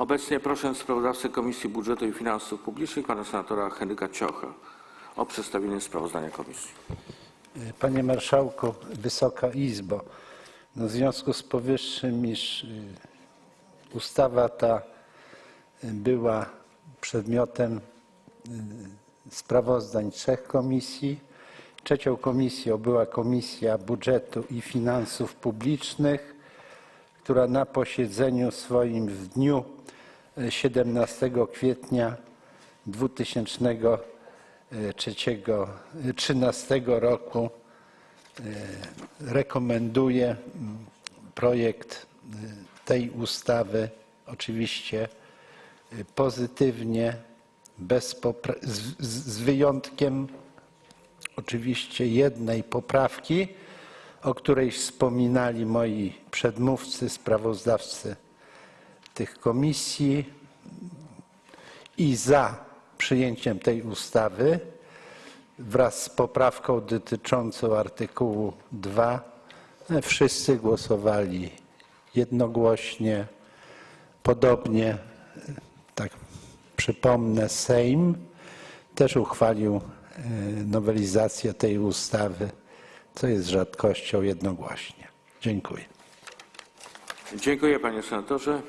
Obecnie proszę sprawozdawcę Komisji Budżetu i Finansów Publicznych, pana senatora Henryka Ciocha, o przedstawienie sprawozdania komisji. Panie Marszałku, Wysoka Izbo, no w związku z powyższym, iż y, ustawa ta y, była przedmiotem y, sprawozdań trzech komisji. Trzecią komisją była Komisja Budżetu i Finansów Publicznych, która na posiedzeniu swoim w dniu 17 kwietnia 2013 roku rekomenduje mm, projekt y, tej ustawy. Oczywiście y, pozytywnie, bez z z wyjątkiem oczywiście jednej poprawki, o której wspominali moi przedmówcy, sprawozdawcy tych komisji i za przyjęciem tej ustawy wraz z poprawką dotyczącą artykułu 2 e, wszyscy głosowali jednogłośnie. Podobnie, tak przypomnę, Sejm też uchwalił e, nowelizację tej ustawy, co jest rzadkością jednogłośnie. Dziękuję. Dziękuję panie senatorze.